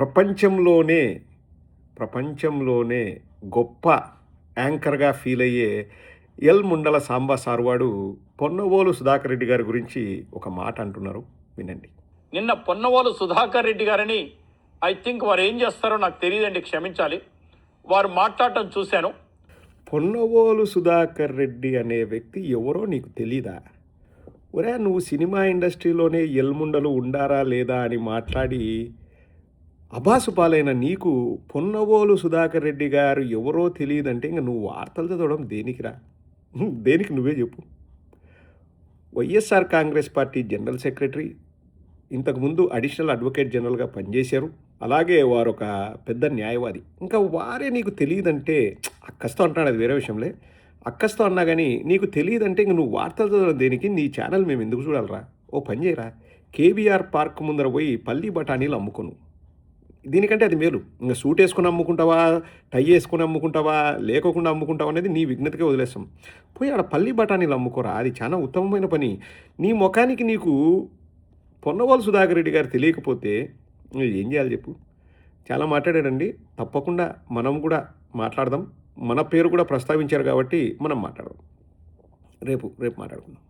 ప్రపంచంలోనే ప్రపంచంలోనే గొప్ప యాంకర్గా ఫీల్ అయ్యే ఎల్ ముండల సాంబా సార్వాడు పొన్నవోలు సుధాకర్ రెడ్డి గారి గురించి ఒక మాట అంటున్నారు. వినండి. నిన్న పొన్నవాళ్ళు సుధాకర్ రెడ్డి గారని ఐ థింక్ వారు ఏం చేస్తారో నాకు తెలియదండి క్షమించాలి. వారు మాట్లాడటం చూశాను. పొన్నవోలు సుధాకర్ రెడ్డి అనే వ్యక్తి ఎవరో నీకు తెలీదా? ఒరే నువ్వు సినిమా ఇండస్ట్రీలోనే ఎల్ముండలు ఉండారా లేదా అని మాట్లాడి అబాసు పాలైన నీకు పొన్నవోలు సుధాకర్ రెడ్డి గారు ఎవరో తెలియదంటే ఇంక నువ్వు వార్తలు చదవడం దేనికిరా దేనికి నువ్వే చెప్పు. YSR Congress party general secretary ఇంతకుముందు అడిషనల్ అడ్వకేట్ జనరల్గా పనిచేశారు. అలాగే వారు ఒక పెద్ద న్యాయవాది. ఇంకా వారే నీకు తెలియదంటే అక్కస్తో అంటున్నాడు అది వేరే విషయంలే. అక్కస్తో అన్నా కానీ నీకు తెలియదంటే ఇంక నువ్వు వార్తలు చదవడం దేనికి? నీ ఛానల్ మేము ఎందుకు చూడాలరా? ఓ పని చేయరా? కేబీఆర్ పార్క్ ముందర పోయి పల్లి బఠానీలు అమ్ముకోను. దీనికంటే అది మేలు. ఇంకా సూట్ వేసుకుని అమ్ముకుంటావా టై వేసుకుని అమ్ముకుంటావా లేకోకుండా అమ్ముకుంటావా అనేది నీ విజ్ఞతకే వదిలేస్తాం. పోయి ఆడ పల్లి బఠానీలు అమ్ముకోరా అది చాలా ఉత్తమమైన పని. నీ ముఖానికి నీకు పొన్నవాళ్ళు సుధాకర్ రెడ్డి గారు తెలియకపోతే ఏం చేయాలి చెప్పు? చాలా మాట్లాడాడండి. తప్పకుండా మనం కూడా మాట్లాడదాం. మన పేరు కూడా ప్రస్తావించారు కాబట్టి మనం మాట్లాడదాం. రేపు రేపు మాట్లాడుకుందాం.